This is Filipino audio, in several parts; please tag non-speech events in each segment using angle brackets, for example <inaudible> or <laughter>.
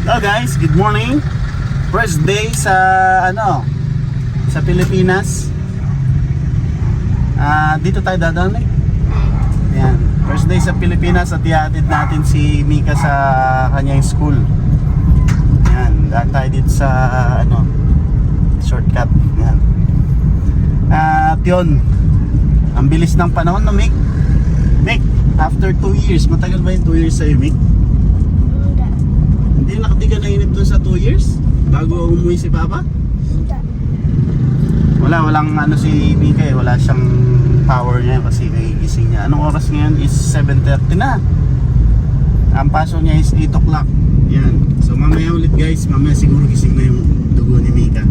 Hello guys, good morning. First day sa ano sa Pilipinas. Ah, dito tayo dadaan eh. First day sa Pilipinas at ihatid natin si Mika sa kanyang school. Yan, daan tayo dito sa ano shortcut. Yan. At yun, ang bilis ng panahon no, Mick? Mick, after 2 years, matagal ba yung 2 years sa'yo, Mick? Hindi. Hindi nakatiga na init dun sa 2 years? Bago umuwi si Papa? Hindi. Wala, walang ano si Mika eh. Wala siyang power niya kasi nagigising niya. Anong oras ngayon is 7.30 na. Ang paso niya is 8 o'clock. Yan. So mamaya ulit guys, mamaya siguro gising na yung dugo ni Mika.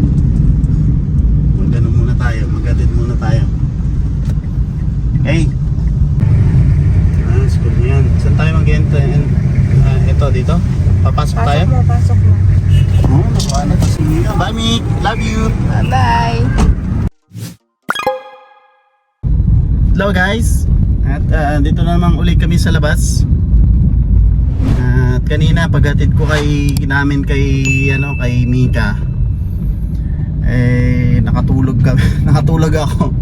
Magano muna tayo, magatid muna tayo. Okay. Ah, school niya yan. Saan tayo mag-enter? Ah, ito, dito? Papasok tayo? Pasok mo, pasok mo. Oh, nakuha na to si Mika. Bye, Mick. Love you. Bye-bye. Hello guys At ah, dito na naman uli kami sa labas At kanina paghatid ko kay namin kay ano kay Mika eh nakatulog kami <laughs> nakatulog ako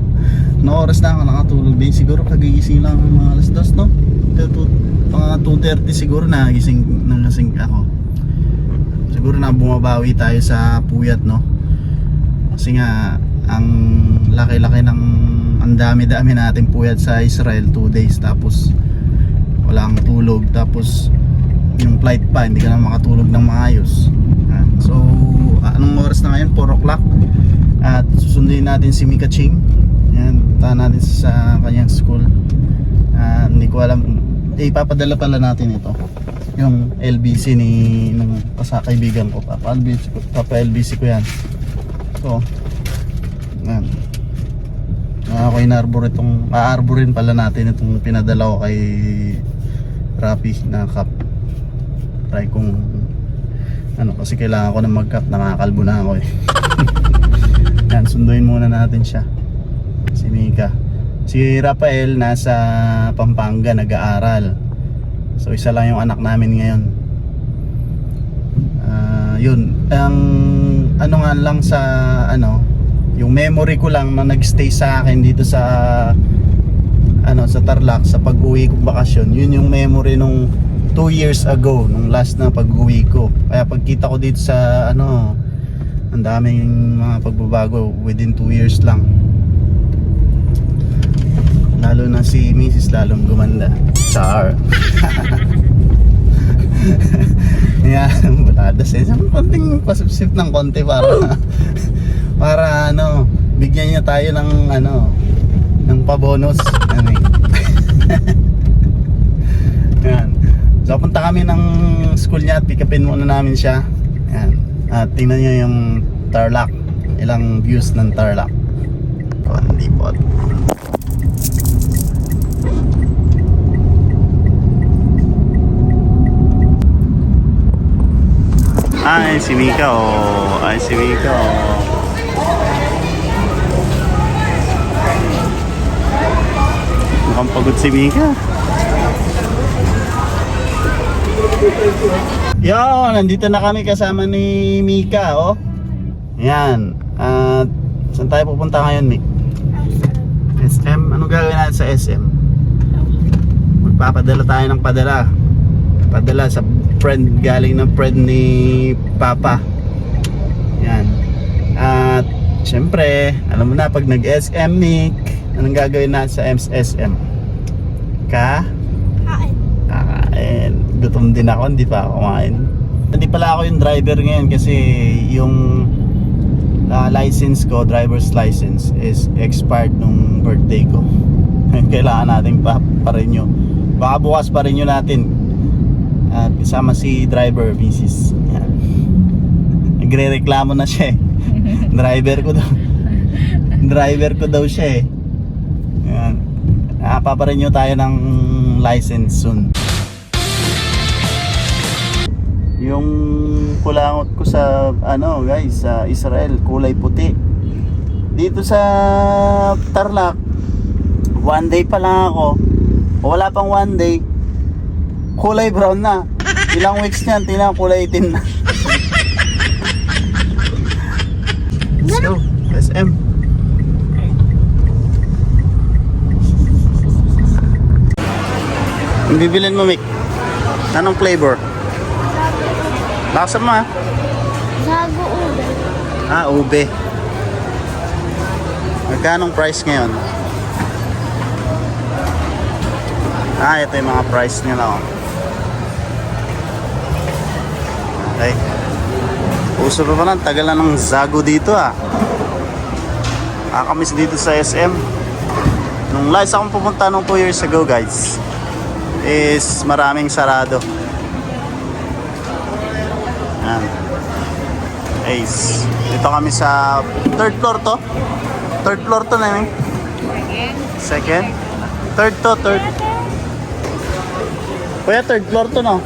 no oras na ako nakatulog din siguro kagigising lang mga alas dos no Two- mga 2.30 siguro na gising nagising ako. Siguro na bumabawi tayo sa puyat no? Kasi nga ang laki-laki ng ang dami-dami natin puyat sa Israel 2 days. Tapos walang tulog. Tapos yung flight pa hindi ka na makatulog ng maayos. Ah, so anong oras na ngayon? 4 o'clock. At susundin natin si Mika Ching. Yan punta natin sa kanyang school. Ah, hindi ko alam eh ipapadala pala natin ito. Yung LBC ni ng kasakaibigan ko Papa LBC Papa LBC ko yan. So yan. Ako inarbor itong aarborin pala natin itong pinadala ko kay Rapi na cup. Try kong ano kasi kailangan ko na mag cup nakakalbo na ako eh. <laughs> Yan sunduin muna natin siya. Si Mika si Rafael nasa Pampanga nag-aaral. So isa lang yung anak namin ngayon. Ah, yun. Ang ano nga lang sa ano yung memory ko lang na nagstay sa akin dito sa ano sa Tarlac sa pag-uwi kong bakasyon yun yung memory nung 2 years ago nung last na pag-uwi ko. Kaya pagkita ko dito sa ano ang daming mga pagbabago within 2 years lang lalo na si Mrs. lalong gumanda. Char. Yan butadas eh Sabi, konting pasipsip ng konti para <laughs> para ano bigyan niya tayo ng ano ng pabonus. Ano <laughs> yan so punta kami ng school niya at pick upin muna namin siya. Yan at tingnan niyo yung Tarlac. Ilang views ng Tarlac. Pandipot Ay, si Mika oh. Ay, si Mika oh. Mukhang pagod si Mika. Yo, nandito na kami kasama ni Mika, oh. Yan. At saan tayo pupunta ngayon, Mik? SM? Anong gagawin natin sa SM? Magpapadala tayo ng padala. Padala sa friend, galing ng friend ni Papa. Yan. At syempre, alam mo na pag nag-SM, Nick, anong gagawin natin sa SM? Ka? Kain. Kakain. Gutom din ako, hindi pa ako kumain. Hindi pala ako yung driver ngayon kasi yung uh, license ko, driver's license is expired nung birthday ko. <laughs> Kailangan natin pa, pa renew. Baka bukas pa renew natin. At kasama si driver, Mrs. Yan. Nagre-reklamo na siya eh. <laughs> driver ko daw. driver ko daw siya eh. Yan. Ah, paparenew tayo ng license soon. Yung kulangot ko sa ano guys sa Israel kulay puti. Dito sa Tarlac one day pa lang ako. o Wala pang one day. Kulay brown na. Ilang weeks niyan, tingnan kulay itim na. Let's go. SM. Ang bibilin mo, Mick? Anong flavor? Lasa mo, ha? Gago ube. Ah, ube. Magkanong price ngayon? Ah, ito yung mga price nila, oh. Okay. Uso pa pala, tagal na ng Zago dito, ah. Nakakamiss dito sa SM. Nung last akong pupunta nung 2 years ago, guys, is maraming sarado. Yan. Ace. Dito kami sa third floor to. Third floor to na yun. Second. Third to, third. Kuya, third floor to no?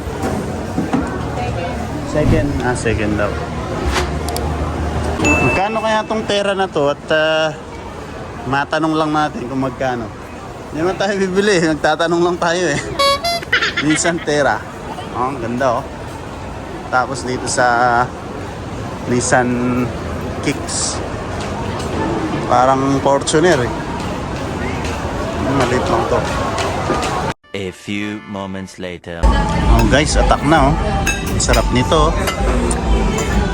Second. Ah, second daw. Magkano kaya tong pera na to at ah, matanong lang natin kung magkano. Hindi naman tayo bibili, nagtatanong lang tayo eh. <laughs> Nissan Terra. Oh, ang ganda oh. Tapos dito sa Nissan Kicks. Parang Fortuner eh. Maliit lang to. A few moments later. Oh guys, attack na oh. Sarap nito oh.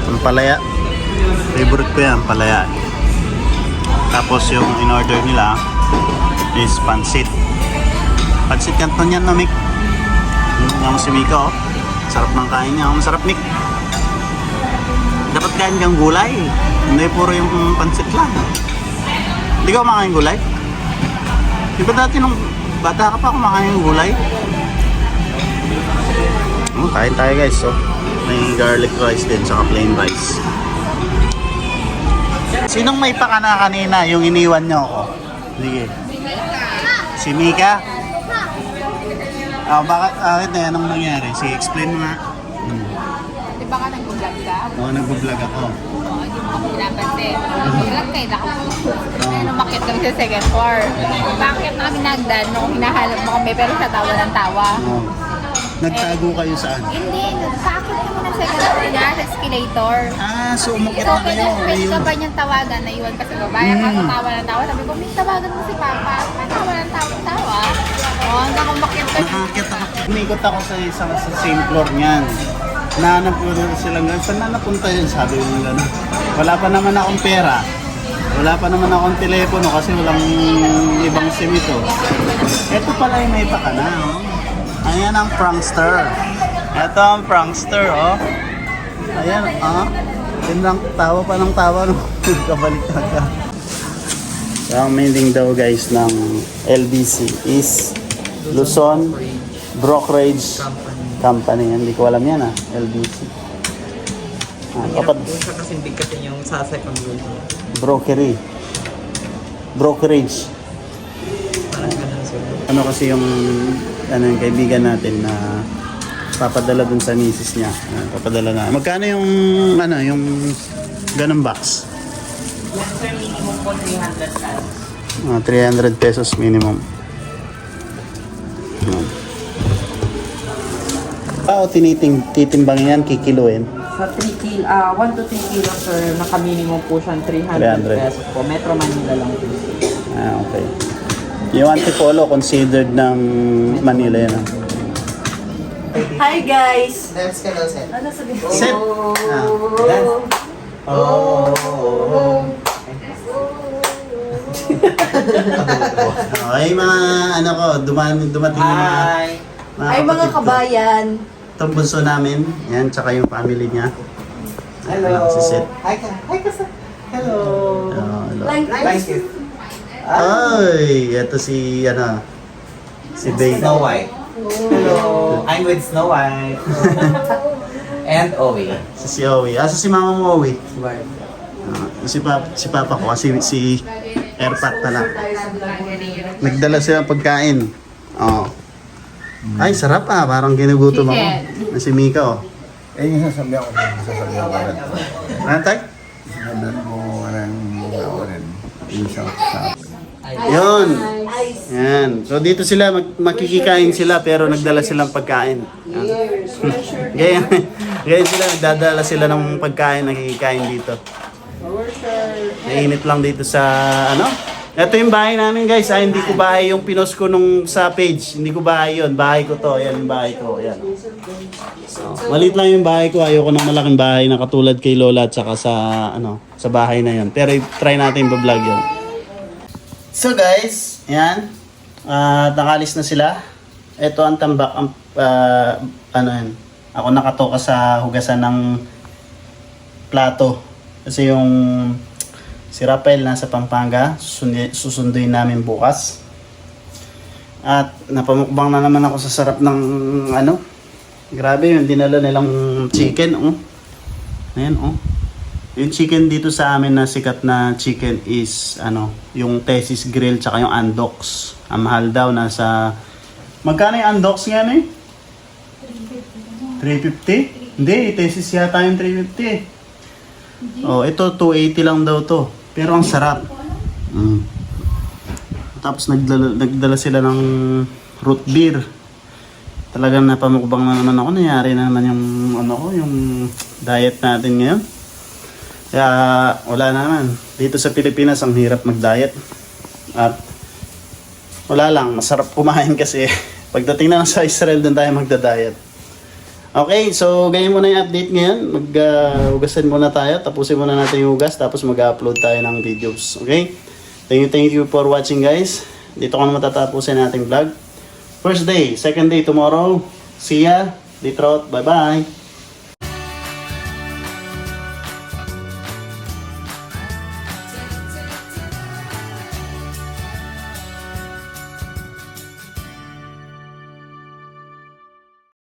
Ang palaya. Favorite ko yan, palaya. Tapos yung in-order nila is pansit. Pansit canton yan no, Mick? Yung si Mika oh. Sarap ng kain niya. Ang sarap, Mick. Dapat kain kang gulay. Hindi puro yung pansit lang. Hindi ka kumakain gulay? Di ba dati nung bata ka pa kumakain ng gulay? Oh, kain tayo guys. So, may garlic rice din, saka plain rice. Sinong may pakana kanina yung iniwan nyo ako? Sige. Si Mika? Ah, bakit, bakit na yan? Anong nangyari? Sige, explain mo nga. Hmm. Di ba ka nag-vlog ka? Oo, nag-vlog ako. Pinapansin. Vlog kayo na ako. Ayun, umakit kami sa second floor. Bakit na kami nagdan nung hinahanap mo kami pero sa tawa ng tawa? Nagtago kayo saan? Hindi, nagpakit kami ng second floor niya sa escalator. Ah, so umakit So, na kayo. pwede, pwede ka ba niyang tawagan na iwan pa sa babae? Mm. Ako tawa ng tawa. Sabi ko, may tawagan mo si Papa. May tawa ng tawa tawa. Oo, hanggang umakit kami. Nakakit ako. Umikot ako sa isang sa same floor niyan. Nahanap ko doon silang gano'n. Saan na napunta yun? Sabi ko gano'n. Wala pa naman akong pera. Wala pa naman akong telepono kasi walang ibang SIM ito. Ito pala yung may pakana, oh. Ayan ang prankster. Ito ang prankster, oh. Ayan, ah. Yun lang, tawa pa ng tawa nung <laughs> kabalik ka. Ang mailing daw guys ng LBC is Luzon Brokerage Company. Hindi ko alam yan ah, LBC. Ah, kapag sa kasing big kasi yung sasay pang luto. brokery. Brokerage. Parang ganun. Ano kasi yung ano yung kaibigan natin na papadala dun sa misis niya. Ah, papadala na. Magkano yung ano yung ganung box? Yung sir, minimum po 300 pesos. Ah, 300 pesos minimum. Ah, o tiniting, titimbangin yan, kikiluin. Sa 3 kilo, ah 1 to 3 kilo sir, naka-minimum po siyang 300, 300. pesos po. Metro Manila lang po. Ah, okay. Yung antipolo, considered ng Manila yan. Ah. Hi guys! Dance ka daw, sir. Ano sabi ko? Set! Ah. Dance. Oh. <laughs> Okay, mga ano ko, duman, dumating yung mga, Hi. Ay mga kapatid ko. kabayan! Itong bunso namin, yan, tsaka yung family niya. Hello. Si Seth. Hi ka. Hi ka, sir. Hello. Oh, hello. Like, Thank you. Ay, ito si, ano, si Babe. Snow White. Hello. I'm with Snow White. <laughs> and Owie. Si si Owie. Ah, so si mama mo Owie. Ah, si, pap si papa ko, kasi si Airpat pala. Nagdala sila ng pagkain. Oh. Ay, sarap ah. Parang ginugutom ako. Na si Mika, oh. Eh, yung sasabihan ko, sasabihan ko rin. Ano tayo? Sasabihan ko rin muna ko rin. Yung sa Yun. Yan. So dito sila, mag makikikain sila pero nagdala silang pagkain. Years. <laughs> Ganyan, ganyan sila, nagdadala sila ng pagkain, nakikikain dito. Nainit lang dito sa, ano? Ito yung bahay namin guys, ah, hindi ko bahay yung pinost ko nung sa page. Hindi ko bahay yun, bahay ko to. Yan yung bahay ko, yan. So, maliit lang yung bahay ko, ayoko ng malaking bahay na katulad kay Lola at saka sa, ano, sa bahay na yun. Pero try natin i-vlog yun. So guys, yan. Ah, nakalis na sila. Ito ang tambak, ang, ah, ano yan. Ako nakatoka sa hugasan ng plato. Kasi yung si Rafael nasa Pampanga, susunduin namin bukas. At napamukbang na naman ako sa sarap ng ano. Grabe yung dinala nilang chicken, oh. Ayan, oh. Yung chicken dito sa amin na sikat na chicken is ano, yung Tesis Grill tsaka yung Andox. Ang mahal daw nasa Magkano yung Andox nga eh? 350? Hindi, Tesis yata yung 350. Oh, ito 280 lang daw to. Pero ang sarap. Mm. Tapos nagdala, nagdala sila ng root beer. Talagang napamukbang na naman ako. Nangyari na naman yung ano ko, yung diet natin ngayon. Kaya wala naman. Dito sa Pilipinas ang hirap mag-diet. At wala lang, masarap kumain <laughs> kasi pagdating na sa Israel doon tayo magda-diet. Okay, so ganyan muna yung update ngayon. Mag-hugasan muna tayo. Tapusin muna natin yung hugas. Tapos mag-upload tayo ng videos. Okay? Thank you, thank you for watching guys. Dito ko na matatapusin nating vlog. First day, second day tomorrow. See ya. Detroit. Bye-bye.